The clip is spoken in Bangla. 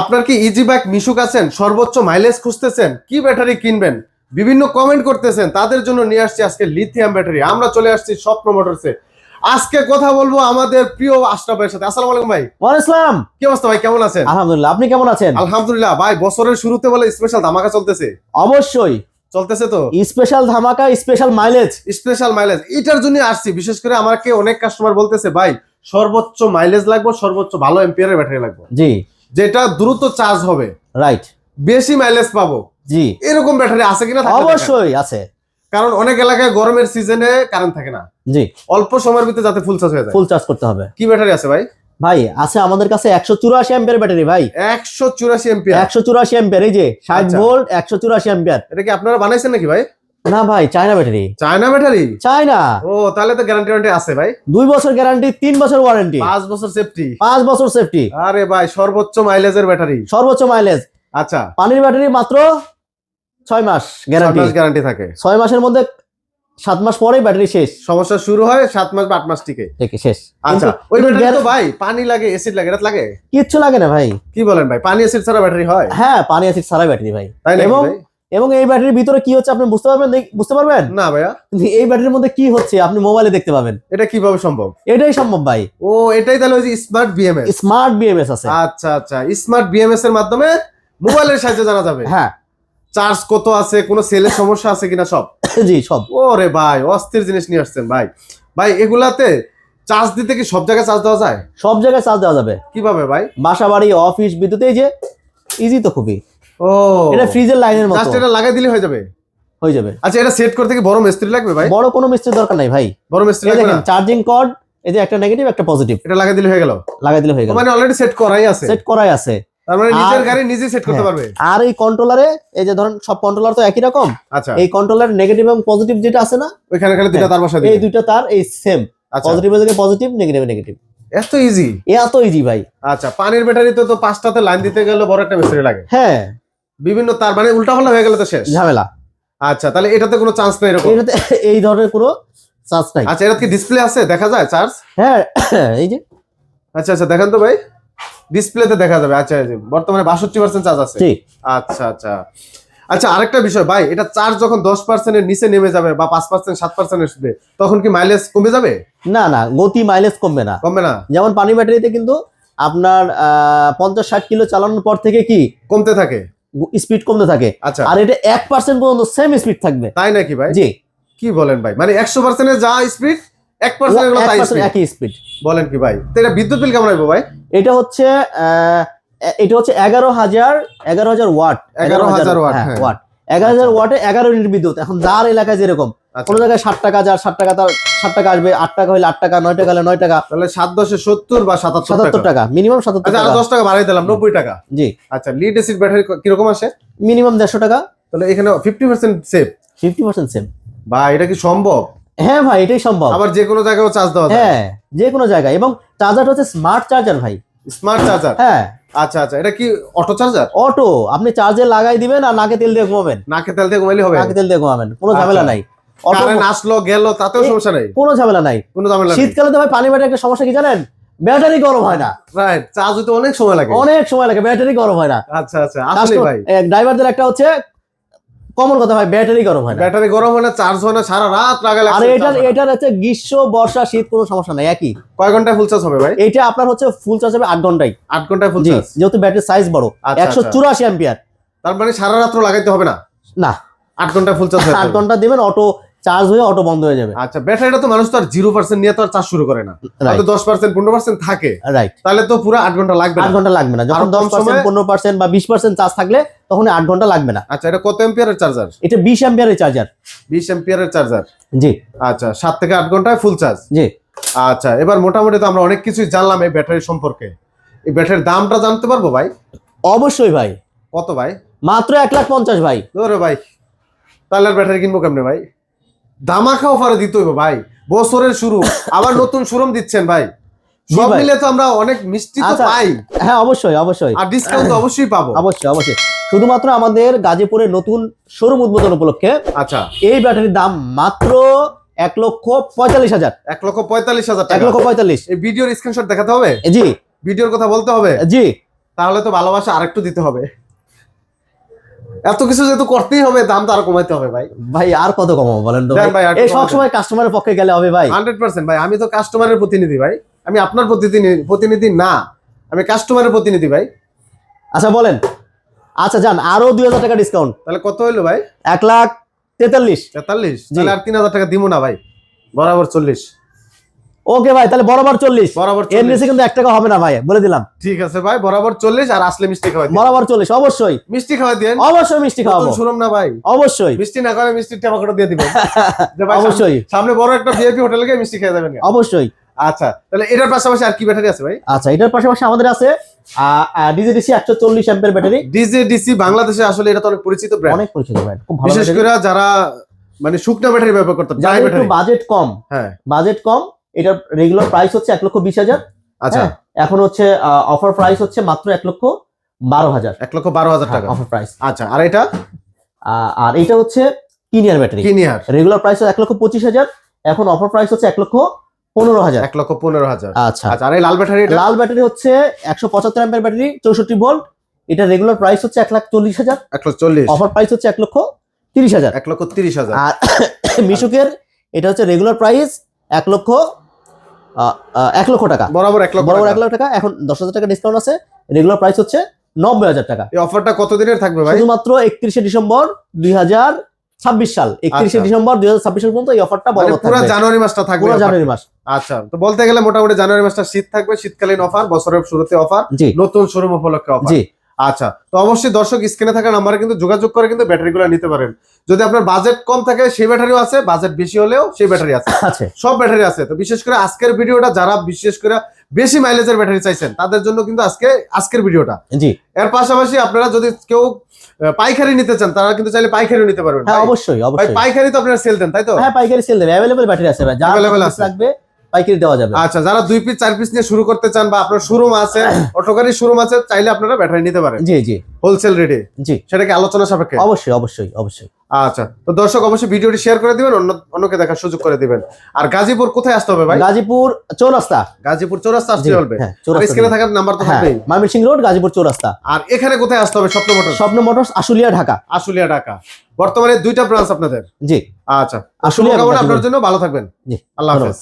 আপনার কি ইজি বাইক মিশুক আছেন? সর্বোচ্চ মাইলেজ খুঁজতেছেন? কি ব্যাটারি কিনবেন? বিভিন্ন কমেন্ট করতেছেন। তাদের জন্য নিয়ে আসছি আজকে লিথিয়াম ব্যাটারি আমরা চলে আসছি স্বপ্ন মোটরসে আজকে কথা বলব আমাদের প্রিয় আশরাফ ভাইয়ের সাথে। আসসালামু আলাইকুম ভাই। ওয়ালাইকুম আসসালাম। কি অবস্থা ভাই? কেমন আছেন? আলহামদুলিল্লাহ। আপনি কেমন আছেন? আলহামদুলিল্লাহ। ভাই বছরের শুরুতে বলে স্পেশাল ধামাকা চলতেছে। অবশ্যই। চলতেছে তো? স্পেশাল ধামাকা স্পেশাল মাইলেজ স্পেশাল মাইলেজ এটার জন্য আসছি। বিশেষ করে আমাকে অনেক কাস্টমার বলতেছে ভাই সর্বোচ্চ মাইলেজ লাগবে সর্বোচ্চ ভালো এম্পিয়ারের ব্যাটারি লাগবে। জি। যেটা দ্রুত চার্জ হবে। রাইট বেশি মাইলেজ পাবো। জি। এরকম ব্যাটারি আছে কিনা অবশ্যই আছে। কারণ অনেক এলাকায় গরমের সিজনে কারেন্ট থাকে না। জি। অল্প সময়ের ভিতরে যাতে ফুল চার্জ হয়ে যায়। ফুল চার্জ করতে হবে। কি ব্যাটারি আছে ভাই? ভাই আছে আমাদের কাছে একশো চুরাশি অ্যাম্পিয়ার ব্যাটারি ভাই। একশো চুরাশি এম্পিয়ার একশো চুরাশি অ্যাম্পিয়ার এই যে ষাট আচ্ছা। ভোল্ট একশো চুরাশি অ্যাম্পিয়ার এটা কি আপনারা বানাইছেন নাকি ভাই? না ভাই China battery China battery China ও তাহলে তো গ্যারান্টি ওয়ারেন্টি আছে ভাই। দুই বছর গ্যারান্টি তিন বছর ওয়ারেন্টি পাঁচ বছর সেফটি পাঁচ বছর সেফটি আরে ভাই সর্বোচ্চ মাইলেজের ব্যাটারি সর্বোচ্চ মাইলেজ আচ্ছা। পানির ব্যাটারি মাত্র ছয় মাস গ্যারান্টি গ্যারান্টি থাকে। ছয় মাসের মধ্যে সাত মাস পরেই ব্যাটারি শেষ। সমস্যা শুরু হয় সাত মাস বা আট মাস টিকে। থেকে শেষ। আচ্ছা ওই ব্যাটারি তো ভাই পানি লাগে এসিড লাগে এটা লাগে? কিচ্ছু লাগে না ভাই। কি বলেন ভাই পানি এসিড ছাড়া ব্যাটারি হয়? হ্যাঁ পানি অ্যাসিড ছাড়া ব্যাটারি ভাই। তাই এবং? এবং এই ব্যাটারির ভিতরে কি হচ্ছে আপনি বুঝতে পারবেন? বুঝতে পারবেন? না ভাইয়া। এই ব্যাটারির মধ্যে কি হচ্ছে আপনি মোবাইলে দেখতে পাবেন। এটা কীভাবে সম্ভব? এটাই সম্ভব ভাই। ও এটাই তাহলে ওই যে স্মার্ট বিএমএস স্মার্ট বিএমএস আছে। আচ্ছা আচ্ছা। স্মার্ট বিএমএস এর মাধ্যমে মোবাইলের সাহায্যে জানা যাবে। হ্যাঁ। চার্জ কত আছে কোনো সেলের সমস্যা আছে কিনা সব? জি সব। ওরে ভাই অস্থির জিনিস নিয়ে আসছেন ভাই। ভাই এগুলাতে চার্জ দিতে কি সব জায়গায় চার্জ দেওয়া যায়? সব জায়গায় চার্জ দেওয়া যাবে। কীভাবে ভাই? বাসা বাড়ি অফিস বিদ্যুৎ এই যে ইজি তো খুবই। ও। এটা ফ্রিজের লাইনের মতো। এটা লাগাই দিলে হয়ে যাবে। হয়ে যাবে। আচ্ছা এটা সেট করতে কি বড় মিস্ত্রি লাগবে ভাই? বড় কোনো মিস্ত্রির দরকার নাই ভাই। বড় মিস্ত্রি লাগবে না? চার্জিং কর্ড এই যে একটা নেগেটিভ একটা পজিটিভ এটা লাগাই দিলে হয়ে গেল? লাগাই দিলে হয়ে গেল। মানে অলরেডি সেট করাই আছে। সেট করাই আছে। তার মানে নিজের গাড়ি নিজেই সেট করতে হ্যাঁ। পারবে? আর এই কন্ট্রোলারে এই যে ধরেন সব কন্ট্রোলার তো একই রকম। আচ্ছা। এই কন্ট্রোলার নেগেটিভ এবং পজিটিভ যেটা আছে না ওইখানে খালি দুইটা তার বসা এই দিবে দুইটা তার এই সেম আচ্ছা। পজিটিভ থেকে পজিটিভ নেগেটিভ নেগেটিভ এত ইজি এত ইজি ভাই। আচ্ছা পানির ব্যাটারিতে তো পাঁচটাতে লাইন দিতে গেলে বড় একটা মিস্ত্রি লাগে। হ্যাঁ। বিভিন্ন তার মানে উল্টা পাল্টা হয়ে গেলে তো শেষ। ঝামেলা। আচ্ছা তাহলে এটাতে কোনো চান্স নেই এরকম? এটাতে এই ধরনের কোনো চার্জ নাই। আচ্ছা এটা কি ডিসপ্লে আছে? দেখা যায়? চার্জ হ্যাঁ এই যে। আচ্ছা আচ্ছা দেখেন তো ভাই। ডিসপ্লেতে দেখা যাবে। আচ্ছা এই যে বর্তমানে বাষট্টি পার্সেন্ট চার্জ আছে। ঠিক আচ্ছা আচ্ছা। আচ্ছা আরেকটা বিষয় ভাই এটা চার্জ যখন দশ পার্সেন্টের নিচে নেমে যাবে বা পাঁচ পার্সেন্ট সাত পার্সেন্ট আসবে তখন কি মাইলেজ কমে যাবে? না না গতি মাইলেজ কমবে না। কমবে না? যেমন পানি ব্যাটারিতে কিন্তু আপনার পঞ্চাশ ষাট কিলো চালানোর পর থেকে কি কমতে থাকে। স্পিড কমতে থাকে। আচ্ছা। আর এটা এক পার্সেন্ট পর্যন্ত সেম স্পিড থাকবে। তাই নাকি ভাই? জি। কি বলেন ভাই? মানে একশো পার্সেন্টের যা স্পিড এক পার্সেন্ট পার্সেন্ট। একই স্পিড বলেন কি ভাই? তো এটা বিদ্যুৎ বিল কেমন আসবে ভাই? এটা হচ্ছে আহ, এটা হচ্ছে এগারো হাজার এগারো হাজার ওয়াট। 11,000 ওয়াট, হ্যাঁ, হ্যাঁ। ওয়াট। এগারো হাজার ওয়াটে এগারো ইউনিট বিদ্যুৎ। এখন যার এলাকায় যেরকম কোনো জায়গায় ষাট টাকা যার ষাট টাকা তার ষাট টাকা আসবে আট টাকা হলে আট টাকা নয় টাকা হলে নয় টাকা। তাহলে সাত দশে সত্তর বা সাতাত্তর সাতাত্তর টাকা মিনিমাম সাতাত্তর আচ্ছা টাকা। দশ টাকা বাড়াই দিলাম নব্বই টাকা। জি। আচ্ছা লিড এসিড ব্যাটারি কীরকম আসে? মিনিমাম দেড়শো টাকা। তাহলে এখানে fifty percent save fifty percent same বা এটা কি সম্ভব? হ্যাঁ ভাই এটাই সম্ভব। আবার যে কোনো জায়গায় চার্জ দেওয়া যায়। হ্যাঁ যে কোনো জায়গায়। এবং চার্জারটা হচ্ছে স্মার্ট চার্জার ভাই। স্মার্ট চার্জার হ্যাঁ। আচ্ছা আচ্ছা এটা কি অটো চার্জার অটো আপনি চার্জে লাগাই দিবেন আর নাকে তেল দিয়ে ঘুমাবেন। নাকে তেল দিয়ে ঘুমাইলে হবে। নাকে তেল দিয়ে ঘুমাবেন কোনো ঝামেলা আচ্ছা। নাই। কারেন্ট আসলো গেল তাতেও সমস্যা নেই। কোনো ঝামেলা নাই। কোনো ঝামেলা শীতকালে তো ভাই পানি ব্যাটারি একটা সমস্যা কি জানেন? ব্যাটারি গরম হয় না। রাইট চার্জ হতে অনেক সময় লাগে। অনেক সময় লাগে ব্যাটারি গরম হয় না। আচ্ছা আচ্ছা আসলে ভাই। ড্রাইভারদের একটা হচ্ছে কমন কথা ভাই ব্যাটারি গরম হয় না। ব্যাটারি গরম হয় না চার্জ হয় না সারা রাত লাগা আর লাগছে এটার এটার হচ্ছে গ্রীষ্ম বর্ষা শীত কোনো সমস্যা নাই একই। কয় ঘন্টায় ফুল চার্জ হবে ভাই? এটা আপনার হচ্ছে ফুল চার্জ হবে আট ঘন্টায়। আট ঘন্টায় ফুল চার্জ যেহেতু ব্যাটারি সাইজ বড় আচ্ছা, একশো চুরাশি অ্যাম্পিয়ার তার মানে সারা রাত্র লাগাইতে হবে না? না। আট ঘন্টায় ফুল চার্জ আট ঘণ্টা দিবেন অটো চার্জ হয়ে অটো বন্ধ হয়ে যাবে। আচ্ছা ব্যাটারিটা তো মানুষ তো আর জিরো পার্সেন্ট নিয়ে তো আর চার্জ শুরু করে না। হয়তো দশ পার্সেন্ট পনেরো পার্সেন্ট থাকে। রাইট তাহলে তো পুরো আট ঘণ্টা লাগবে আট ঘণ্টা লাগবে না। যখন দশ পার্সেন্ট পনেরো পার্সেন্ট বা বিশ পার্সেন্ট চার্জ থাকলে তখন আট ঘণ্টা লাগবে না। আচ্ছা এটা কত এম্পিয়ারের চার্জার এটা বিশ এম্পিয়ারের চার্জার বিশ এম্পিয়ারের চার্জার জি। আচ্ছা সাত থেকে আট ঘন্টায় ফুল চার্জ জি। আচ্ছা এবার মোটামুটি তো আমরা অনেক কিছুই জানলাম এই ব্যাটারি সম্পর্কে। এই ব্যাটারির দামটা জানতে পারব ভাই? অবশ্যই ভাই। কত ভাই? মাত্র এক লাখ পঞ্চাশ ভাই। ধরে ভাই তাহলে ব্যাটারি কিনবো কেমনে ভাই? ধামাকা অফারে দিতে হইব ভাই। বছরের শুরু। আবার নতুন শোরুম দিচ্ছেন ভাই। সব মিলে তো আমরা অনেক মিষ্টি তো আচ্ছা। পাই। হ্যাঁ অবশ্যই অবশ্যই। আর ডিসকাউন্ট অবশ্যই পাবো। অবশ্যই অবশ্যই। শুধুমাত্র আমাদের গাজীপুরের নতুন শোরুম উদ্বোধন উপলক্ষে আচ্ছা। এই ব্যাটারির দাম মাত্র এক লক্ষ পঁয়তাল্লিশ হাজার। এক লক্ষ পঁয়তাল্লিশ হাজার এক লক্ষ পঁয়তাল্লিশ। এই ভিডিওর স্ক্রিনশট দেখাতে হবে? জি। ভিডিওর কথা বলতে হবে? জি। তাহলে তো ভালোবাসা আরেকটু দিতে হবে। এত কিছু যেহেতু করতেই হবে দাম তো আর কমাইতে হবে ভাই। ভাই আর কত কমাবো বলেন তো ভাই? এই সব সময় কাস্টমারের পক্ষে গেলে হবে ভাই। হান্ড্রেড পার্সেন্ট ভাই আমি তো কাস্টমারের প্রতিনিধি ভাই। আমি আপনার প্রতিনিধি প্রতিনিধি না। আমি কাস্টমারের প্রতিনিধি ভাই। আচ্ছা বলেন। আচ্ছা যান আরও দুই হাজার টাকা ডিসকাউন্ট তাহলে কত হইল ভাই? এক লাখ তেতাল্লিশ। তেতাল্লিশ। তাহলে আর তিন হাজার টাকা দিব না ভাই। বরাবর চল্লিশ। ওকে ভাই তাহলে বরাবর চল্লিশ। বরাবর এর নিচে কিন্তু এক টাকা হবে না ভাই বলে দিলাম। ঠিক আছে ভাই বরাবর চল্লিশ আর আসলে মিষ্টি খাওয়াই দিন। বরাবর চল্লিশ অবশ্যই। মিষ্টি খাওয়াই দিন অবশ্যই মিষ্টি খাওয়াবো। শুনুন না ভাই। অবশ্যই। মিষ্টি না করে মিষ্টির টাকা দিয়ে দিবেন। অবশ্যই। সামনে- বড় একটা ভিআইপি হোটেলে গিয়ে মিষ্টি খেয়ে যাবেন। অবশ্যই। আচ্ছা তাহলে এটার পাশাপাশি আর কি ব্যাটারি আছে ভাই? আচ্ছা এটার পাশাপাশি আমাদের আছে ডিজিডিসি একশো চল্লিশ অ্যাম্পের ব্যাটারি। ডিজে ডিসি বাংলাদেশে আসলে এটা তো অনেক পরিচিত ব্র্যান্ড অনেক পরিচিত ব্র্যান্ড খুব ভালো বিশেষ করে যারা মানে শুকনা ব্যাটারি ব্যবহার করতো ড্রাই যাদের ব্যাটারি। বাজেট কম হ্যাঁ। বাজেট কম এটার রেগুলার প্রাইস হচ্ছে এক লক্ষ বিশ হাজার আচ্ছা হ্যাঁ, এখন হচ্ছে অফার প্রাইস হচ্ছে মাত্র এক লক্ষ বারো হাজার এক লক্ষ বারো হাজার টাকা অফার প্রাইস আচ্ছা আর এটা আর এটা হচ্ছে কিনিয়ার ব্যাটারি কিনিয়ার রেগুলার প্রাইস এক লক্ষ পঁচিশ হাজার এখন অফার প্রাইস হচ্ছে এক লক্ষ পনেরো হাজার এক লক্ষ পনেরো হাজার আচ্ছা আচ্ছা আর এই লাল ব্যাটারি লাল ব্যাটারি হচ্ছে একশো পঁচাত্তর অ্যাম্পের ব্যাটারি চৌষট্টি ভোল্ট এটা রেগুলার প্রাইস হচ্ছে এক লাখ চল্লিশ হাজার এক লক্ষ চল্লিশ অফার প্রাইস হচ্ছে এক লক্ষ তিরিশ হাজার এক লক্ষ তিরিশ হাজার আর মিশুকের এটা হচ্ছে রেগুলার প্রাইস এক লক্ষ এক লক্ষ টাকা। বরাবর এক লক্ষ বরাবর টাকা। এক লক্ষ টাকা। এখন দশ হাজার টাকা ডিসকাউন্ট আছে। রেগুলার প্রাইস হচ্ছে নব্বই হাজার টাকা। এই অফারটা কতদিনের থাকবে ভাই? শুধুমাত্র একত্রিশে ডিসেম্বর দুই হাজার ছাব্বিশ সাল। একত্রিশে আচ্ছা। ডিসেম্বর দুই হাজার ছাব্বিশ সাল পর্যন্ত এই অফারটা বড় পুরো জানুয়ারি মাসটা থাকবে পুরো জানুয়ারি মাস। আচ্ছা তো বলতে গেলে মোটামুটি জানুয়ারি মাসটা শীত থাকবে শীতকালীন অফার বছরের শুরুতে অফার নতুন শোরুম উপলক্ষে অফার জি। আচ্ছা তো অবশ্যই দর্শক স্ক্রিনে থাকা নাম্বারে কিন্তু যোগাযোগ করে কিন্তু ব্যাটারিগুলো নিতে পারেন। যদি আপনার বাজেট কম থাকে সেই ব্যাটারিও আছে বাজেট বেশি হলেও সেই ব্যাটারি আছে। আছে। সব ব্যাটারি আছে। তো বিশেষ করে আজকের ভিডিওটা যারা বিশেষ করে বেশি মাইলেজের ব্যাটারি চাইছেন তাদের জন্য কিন্তু আজকে আজকের ভিডিওটা। জি। এর পাশাপাশি আপনারা যদি কেউ পাইকারি নিতে চান তারা কিন্তু চাইলে পাইকারিও নিতে পারবেন। হ্যাঁ অবশ্যই অবশ্যই। পাইকারি তো আপনারা সেল দেন তাই তো? হ্যাঁ পাইকারি সেল দেন অ্যাভেলেবল ব্যাটারি আছে ভাই। আছে। লাগবে পাইকারি দেওয়া যাবে। আচ্ছা যারা দুই পিস চার পিস নিয়ে শুরু করতে চান বা আপনার শোরুম আছে অটো গাড়ির শোরুম আছে চাইলে আপনারা ব্যাটারি নিতে পারেন। জি জি। হোলসেল রেটে জি। সেটাকে আলোচনা সাপেক্ষে? অবশ্যই অবশ্যই অবশ্যই। আচ্ছা তো দর্শক অবশ্যই ভিডিওটি শেয়ার করে দিবেন অন্য অন্যকে দেখার সুযোগ করে দিবেন। আর গাজীপুর কোথায় আসতে হবে ভাই? গাজীপুর চৌরাস্তা। গাজীপুর চৌরাস্তা আসতে হবে। হ্যাঁ স্ক্রিনে থাকার নাম্বার তো হ্যাঁ থাকবেই। ময়মনসিংহ রোড গাজীপুর চৌরাস্তা। আর এখানে কোথায় আসতে হবে স্বপ্ন মোটর স্বপ্ন মোটরস আশুলিয়া ঢাকা। আশুলিয়া ঢাকা। বর্তমানে দুইটা ব্রাঞ্চ আপনাদের। জি। আচ্ছা আশুলিয়া শুভকামনা আপনার জন্য ভালো থাকবেন। জি, আল্লাহ হাফেজ।